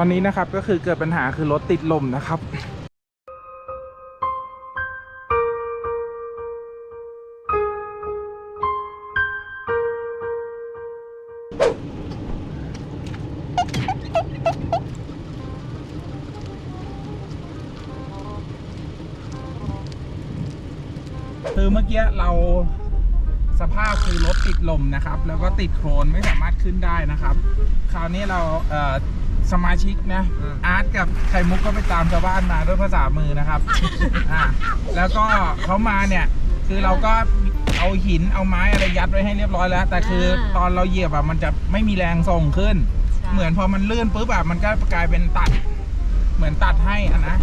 ตอนนี้นะครับก็คือเกิดปัญหาคือรถติดลมนะครับคือเมื่อกี้เราสภาพคือรถติดลมนะครับ แล้วก็ติดโครนไม่สามารถขึ้นได้นะครับ คราวนี้เราเอ่อ สมาชิกนะอืม อาร์ตกับไข่มุกก็ไปตามชาวบ้านมาด้วยภาษามือนะครับอ่าแล้วก็เขามาเนี่ย คือเราก็เอาหินเอาไม้อะไรยัดไว้ให้เรียบร้อยแล้ว แต่คือตอนเราเหยียบอะมันจะไม่มีแรงส่งขึ้นเหมือนพอมันลื่นปุ๊บอะมันก็กลายเป็นตัด เหมือนตัดให้อะนะ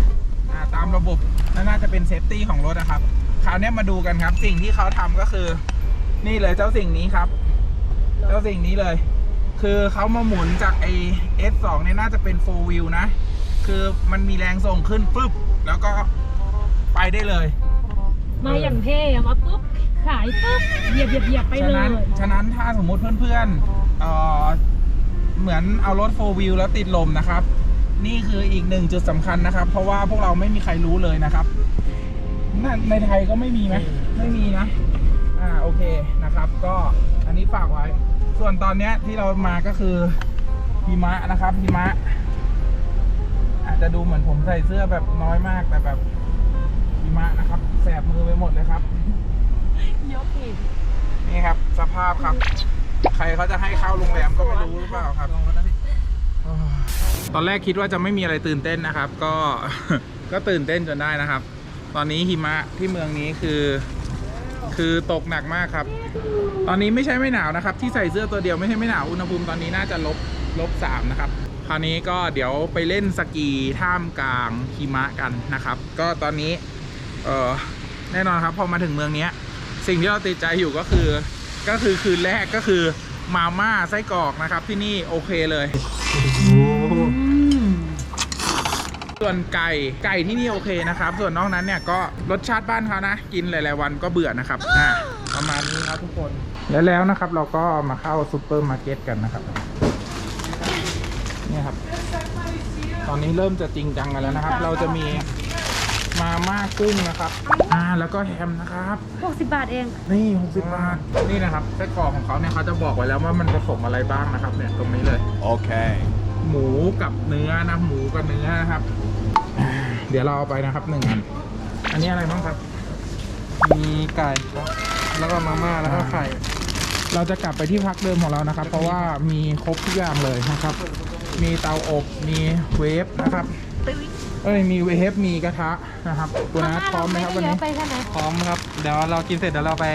อ่าตามระบบและน่าจะเป็นเซฟตี้ของรถนะครับ คราวเนี้ยมาดูกันครับ สิ่งที่เขาทำก็คือ นี่เลยเจ้าสิ่งนี้ครับ เจ้าสิ่งนี้เลย คือเขามาหมุนจากไอ S2 เนี่ยน่าจะเป็น4 wheel นะ คือมันมีแรงส่งขึ้นปุ๊บ แล้วก็ไปได้เลย มาอย่างเท่อะมาปุ๊บ ขายปุ๊บ เหยียบเหยียบเหยียบไปฉะเลนั้นย ฉะนั้นถ้าสมมุติเพื่อนๆเอ่อเหมือนเอารถ4 wheel แล้วติดลมนะครับ นี่คืออีกหนึ่งจุดสำคัญนะครับ เพราะว่าพวกเราไม่มีใครรู้เลยนะครับนั่นในไทยก็ไม่มีไหมไม่มีนะ อ่าโอเคนะครับ ก็อันนี้ฝากไว้ ส่วนตอนเนี้ยที่เรามาก็คือหิมะนะครับหิมะ อาจจะดูเหมือนผมใส่เสื้อแบบน้อยมากแต่แบบหิมะนะครับ แสบมือไปหมดเลยครับ ยกอีกนี่ครับ สภาพครับ ใครเขาจะให้เข้าโรงแรมก็ไม่รู้หรือเปล่าครับ ตอนแรกคิดว่าจะไม่มีอะไรตื่นเต้นนะครับ ก็ ก็ตื่นเต้นจนได้นะครับ ตอนนี้หิมะที่เมืองนี้คือ คือตกหนักมากครับ ตอนนี้ไม่ใช่ไม่หนาวนะครับ ที่ใส่เสื้อตัวเดียวไม่ใช่ไม่หนาวอุณหภูมิตอนนี้น่าจะลบลบสามนะครับคราวนี้ก็เดี๋ยวไปเล่นสกีท่ามกลางหิมะกันนะครับ ก็ตอนนี้เออแน่นอนครับพอมาถึงเมืองเนี้ยสิ่งที่เราติดใจอยู่ก็คือก็คือคืนแรกก็คือมาม่าไส้กรอกนะครับที่นี่โอเคเลย ส่วนไก่ไก่ที่นี่โอเคนะครับ ส่วนนอกนั้นเนี่ยก็รสชาติบ้านเขานะ กินหลายๆวันก็เบื่อนะครับอะประมาณนี้ครับทุกคนและแล้วนะครับ เราก็มาเข้าซูเปอร์มาร์เก็ตกันนะครับเนี่ยครับ ตอนนี้เริ่มจะจริงจังกันแล้วนะครับ เราจะมีมาม่ากุ้งนะครับ อ่า แล้วก็แฮมนะครับ 60 บาทเอง นี่ 60 บาท นี่นะครับไส้กรอกของเขาเนี่ยเขาจะบอกไว้แล้วว่ามันผสมอะไรบ้างนะครับเนี่ยตรงนี้เลย Okay. หมูกับเนื้อนะ หมูกับเนื้อนะครับอ่า เดี๋ยวเราเอาไปนะครับหนึ่งอัน อันนี้อะไรบ้างครับ มีไก่ครับแล้วก็มาม่าแล้วก็ไข่ เราจะกลับไปที่พักเดิมของเรานะครับ เพราะว่ามีครบทุกอย่างเลยนะครับ มีเตาอบมีเวฟนะครับ เอ้ยมีเวฟมีกระทะนะครับคุณนัทพร้อมไหมครับวันนี้เยอะไปใช่ไหมพร้อมครับ เดี๋ยวเรากินเสร็จเดี๋ยวเราไป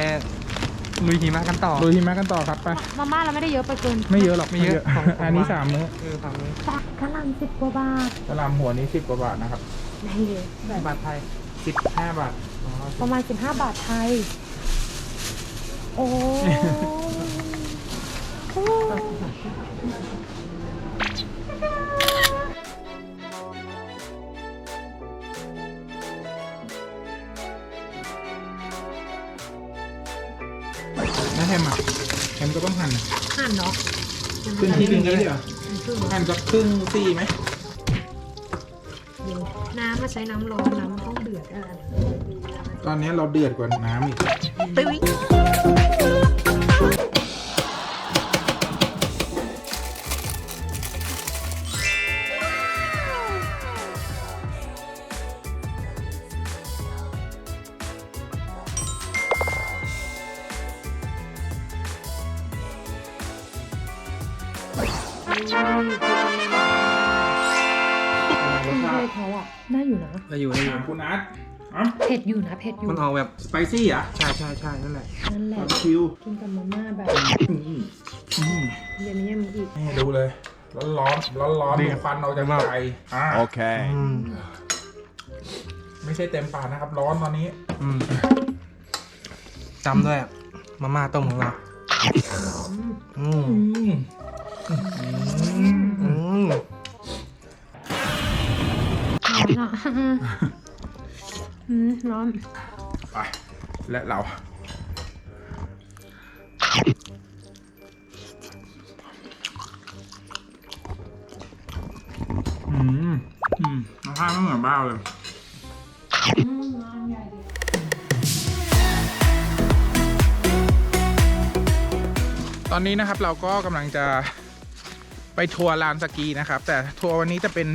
ลุยหิมะกันต่อลุยหิมะกันต่อครับไปมาม่าเราไม่ได้เยอะไปเกินไม่เยอะหรอกไม่เยอะของของอันนี้หวานสามมื้อเออฝั่งนี้ตักกะหล่ำสิบกว่าบาทกระหลำหัวนี้สิบกว่าบาทนะครับ นี่เลยแบบบาทไทยสิบห้าบาทประมาณ 15 บาทไทย โอ้โอ้แล้วแฮมอะแฮมก็ต้องหั่นหั่นเนาะครึ่งที่หนึ่งนี้เหรอครึ่งหั่นสักครึ่งซี่ไหมเดี๋ยว น้ำมาใช้น้ำร้อนน้ำมันต้องเดือดอะไรตอนนี้เราเดือดกว่าน้ำอีก ตึ้ง เผ็ดอยู่นะเผ็ดอยู่มันออกแบบสไปซี่อะใช่ใช่ใช่นั่นแหละนั่นแหละคิวกินกับมาม่าแบบอืมอืมเดี๋ยวนี้ยังมีอีกนี่ดูเลย ร้อนร้อนร้อนร้อนดีดูควันเราจะไกลอ่า Okay. อืมไม่ใช่เต็มปากนะครับ ร้อนตอนนี้อืมจำด้วยอะมาม่าต้มของเราอืมอืม อืมร้อน ไป และเรา อืม อืมรสชาติไม่เหมือนบ้าเลย ตอนนี้นะครับเราก็กำลังจะไปทัวร์ลานสกีนะครับ แต่ทัวร์วันนี้จะเป็น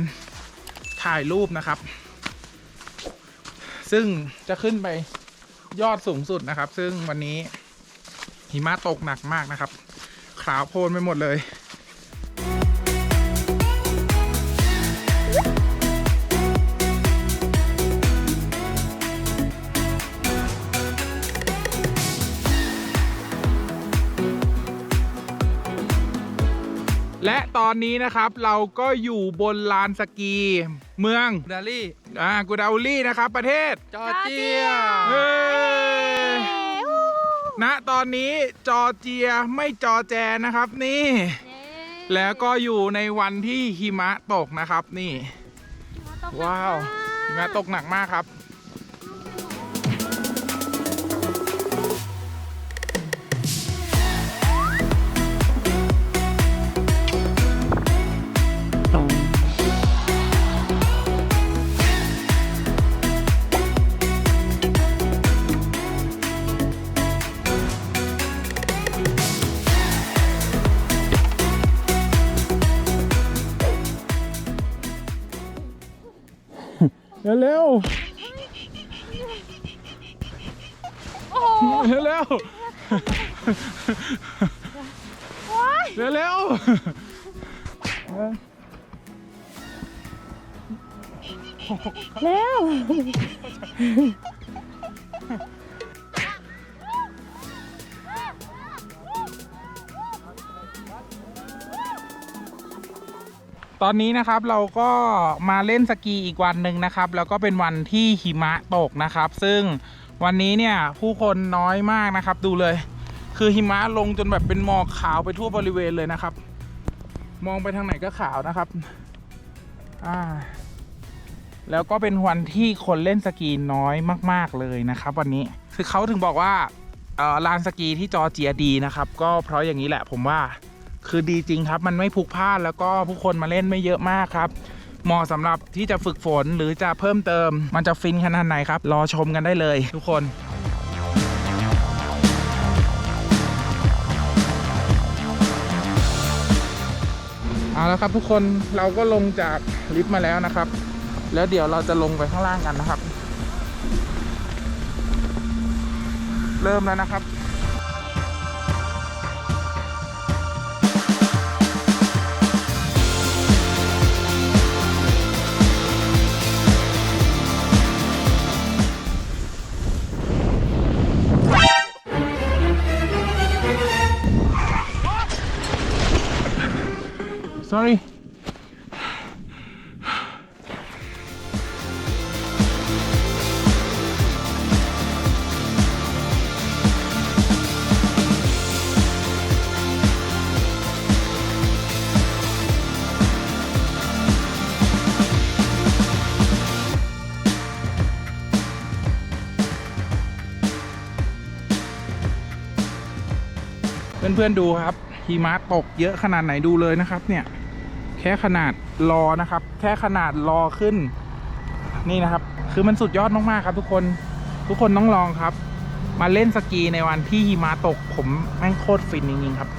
ถ่ายรูปนะครับ ซึ่งจะขึ้นไปยอดสูงสุดนะครับ ซึ่งวันนี้หิมะตกหนักมากนะครับ ขาวโพลนไปหมดเลย และตอนนี้นะครับเราก็อยู่บนลานสกี เมืองดาลี่อ่ากูดาอุลี่นะครับ ประเทศจอร์เจียเฮ้ยณตอนนี้จอร์เจียไม่จอแจนะครับนี่ แล้วก็อยู่ในวันที่หิมะตกนะครับนี่ ว้าวหิมะตกหนักมากครับ เร็วเร็วเร็วเร็วเร็วเร็ว ตอนนี้นะครับเราก็มาเล่นสกีอีกวันหนึ่งนะครับ แล้วก็เป็นวันที่หิมะตกนะครับ ซึ่งวันนี้เนี่ยผู้คนน้อยมากนะครับ ดูเลย คือหิมะลงจนแบบเป็นหมอกขาวไปทั่วบริเวณเลยนะครับ มองไปทางไหนก็ขาวนะครับอ่าแล้วก็เป็นวันที่คนเล่นสกีน้อยมาก ๆเลยนะครับ วันนี้คือเขาถึงบอกว่าลานสกีที่จอร์เจียดีนะครับ ก็เพราะอย่างนี้แหละผมว่า คือดีจริงครับ มันไม่พุกพล่านแล้วก็ผู้คนมาเล่นไม่เยอะมากครับเหมาะสำหรับที่จะฝึกฝนหรือจะเพิ่มเติม มันจะฟินขนาดไหนครับ รอชมกันได้เลย ทุกคนเอาแล้วครับทุกคนเราก็ลงจากลิฟต์มาแล้วนะครับ แล้วเดี๋ยวเราจะลงไปข้างล่างกันนะครับ เริ่มแล้วนะครับ sorry เพื่อนๆดูครับหิมะตกเยอะขนาดไหนดูเลยนะครับเนี่ย ค่ขนาดรอนะครับ แค่ขนาดรอขึ้น นี่นะครับ คือมันสุดยอดมากๆครับ ทุกคนทุกคนต้องลองครับ มาเล่นสกีในวันที่หิมะตก ผมแม่งโคตรฟินจริงๆครับ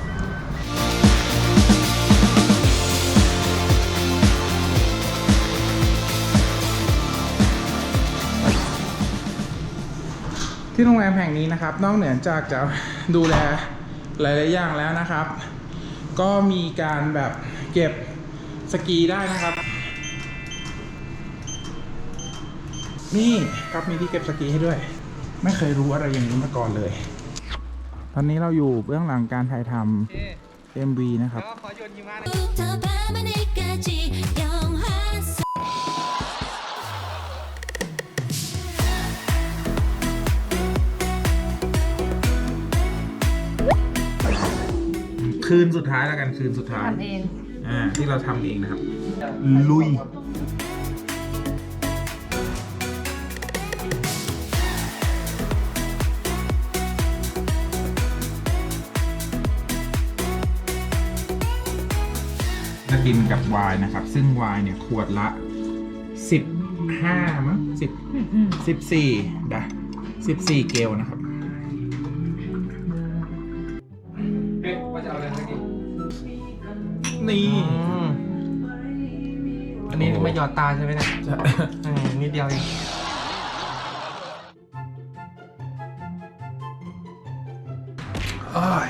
ที่โรงแรมแห่งนี้นะครับ นอกเหนือจากจะดูแลหลาย ๆ อย่างแล้วนะครับ ก็มีการแบบเก็บ สกีได้นะครับ นี่ครับมีที่เก็บสกีให้ด้วย ไม่เคยรู้อะไรอย่างนี้มาก่อนเลย ตอนนี้เราอยู่เบื้องหลังการถ่ายทำ MV นะครับคืนสุดท้ายแล้วกันคืนสุดท้ายทำเอง อ่าที่เราทำเองนะครับ ลุยบรกินกับไวน์นะครับ ซึ่งไวน์เนี่ยขวดละ15มั้ง10 14นะ14เกลนะครับว่าจะเอาอะไรสักที นี่ อันนี้ไม่หยอดตาใช่ไหมเนี่ยเออนิดเดียวเองอ้าย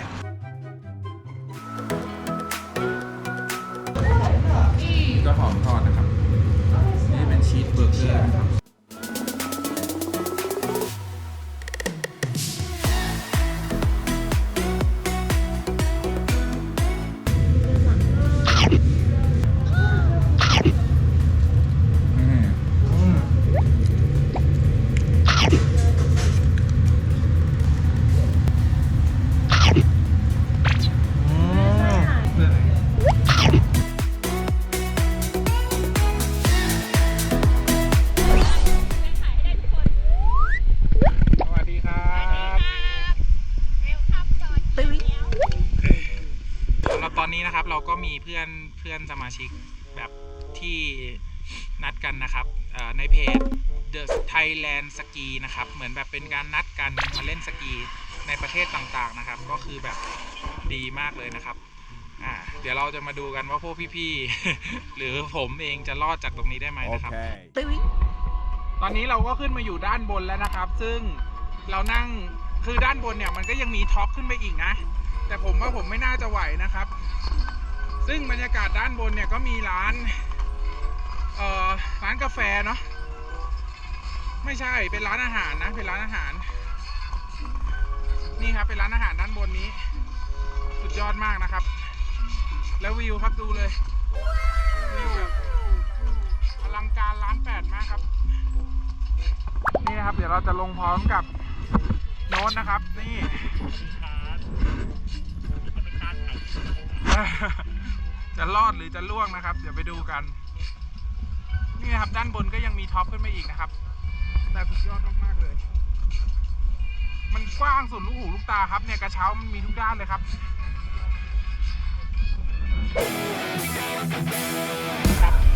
อนเพื่อนสมาชิกแบบที่นัดกันนะครับเอ่อในเพจ The Thailand Ski นะครับ เหมือนแบบเป็นการนัดกันมาเล่นสกีในประเทศต่างๆนะครับ ก็คือแบบดีมากเลยนะครับอ่าเดี๋ยวเราจะมาดูกันว่าพวกพี่ๆ หรือผมเองจะรอดจากตรงนี้ได้ไหมนะครับ ตอนนี้เราก็ขึ้นมาอยู่ด้านบนแล้วนะครับ ซึ่งเรานั่งคือด้านบนเนี่ยมันก็ยังมีท็อปขึ้นไปอีกนะ แต่ผมว่าผมไม่น่าจะไหวนะครับ ซึ่งบรรยากาศด้านบนเนี่ยก็มีร้านเอ่อร้านกาแฟเนาะไม่ใช่เป็นร้านอาหารนะเป็นร้านอาหาร นี่ครับเป็นร้านอาหารด้านบนนี้ สุดยอดมากนะครับ แล้ววิวครับดูเลยวิวแบบอลังการร้านแปดมากครับ นี่นะครับ เดี๋ยวเราจะลงพร้อมกับโน้ตนะครับ นี่ จะรอดหรือจะล่วงนะครับ เดี๋ยวไปดูกัน นี่นะครับด้านบนก็ยังมีท็อปขึ้นมาอีกนะครับ แต่สุดยอดมากๆเลย มันกว้างสุดลูกหูลูกตาครับเนี่ยกระเช้ามันมีทุกด้านเลยครับครับ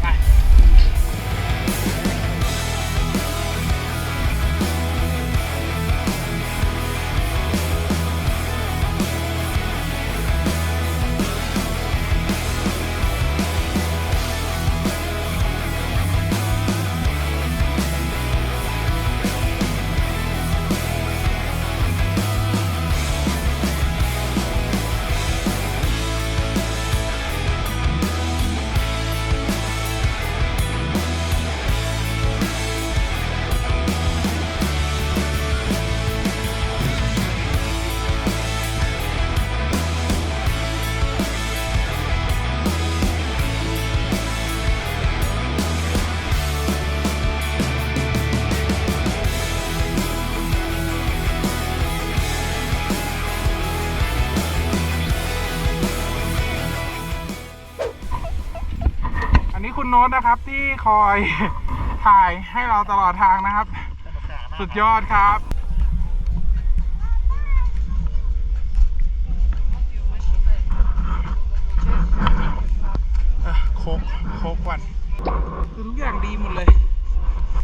นนี้คุณโน้ตนะครับที่คอยถ่ายให้เราตลอดทางนะครับ สุดยอดครับเอ่อโคกโคกวันคือทุกอย่างดีหมดเลย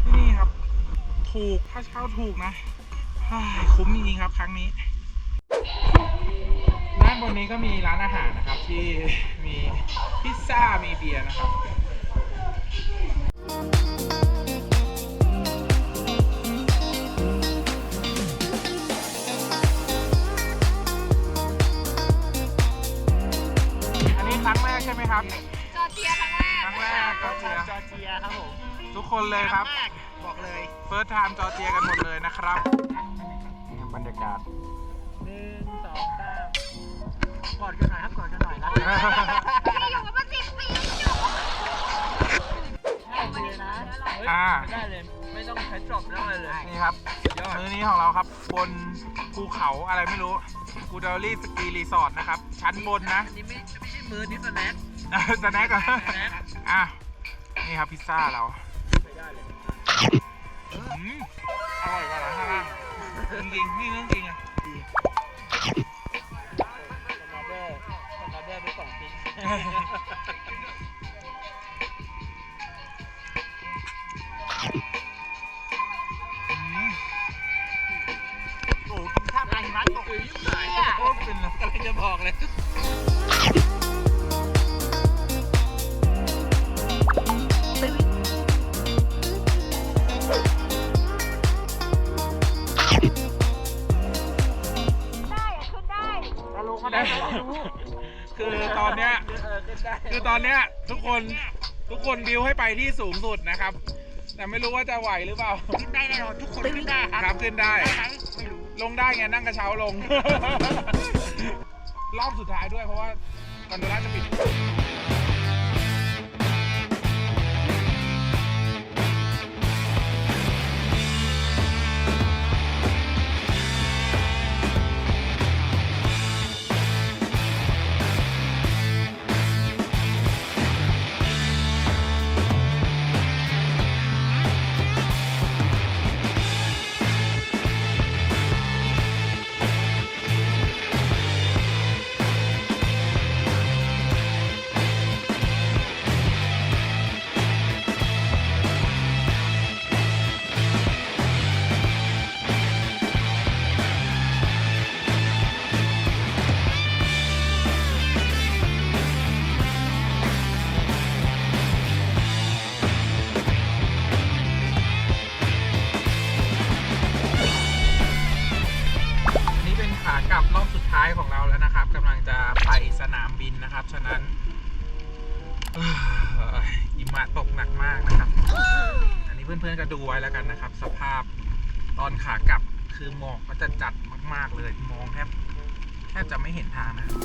ที่นี่ครับ ถูกค่าเช่าถูกนะฮ่าคุ้มจริงๆครับ ครั้งนี้ด้านบนนี้ก็มีร้านอาหารนะครับ ที่มีพิซซ่ามีเบียร์นะครับ ครับ จอร์เจียครั้งแรกครั้งแรกก็เจีย จอร์เจียครับผมทุกคนเลยครับ มากบอกเลยเฟิร์สไทม์จอร์เจียกันหมดเลยนะครับนี่บรรยากาศ หนึ่งสองสามกอดกันหน่อยครับกอดกันหน่อยนะอยู่มาสิบปีอยู่โอเคนะเฮ้ยอ่า ได้เลย ไม่ต้องใช้จบเรื่องอะไรเลย นี่ครับ ยอด มื้อนี้ของเราครับ บนภูเขาอะไรไม่รู้กูดอรี่สกีรีสอร์ทนะครับ ชั้นบนนะนี่ไม่ไม่ใช่มือนี่สแน็ค จะแน็กอะอะ นี่ครับพิซซ่าเราอร่อยกว่าร้งจริงๆนี่เรื่องจริงอะมาเดอมาเดอไปสองโอ้โหกินข้าวไปมันตกเยี่ยเลยโคตเป็นเลยกจะบอกเลย ตอนเนี้ยคือตอนเนี้ยทุกคนทุกคนบิวให้ไปที่สูงสุดนะครับ แต่ไม่รู้ว่าจะไหวหรือเปล่า ขึ้นได้แน่นอนทุกคนขึ้นได้ครับครับขึ้นได้ ได้ไหมไม่รู้ลงได้ไงนั่งกระเช้าลง รอบสุดท้ายด้วยเพราะว่าคอนโดล่าจะปิด ขากลับรอบสุดท้ายของเราแล้วนะครับกำลังจะไปสนามบินนะครับ ฉะนั้นอิมะตกหนักมากนะครับ อันนี้เพื่อนๆก็ดูไว้แล้วกันนะครับ สภาพตอนขากลับคือหมอกก็จะจัดมาก ๆ เลย มองแทบแทบจะไม่เห็นทางนะครับ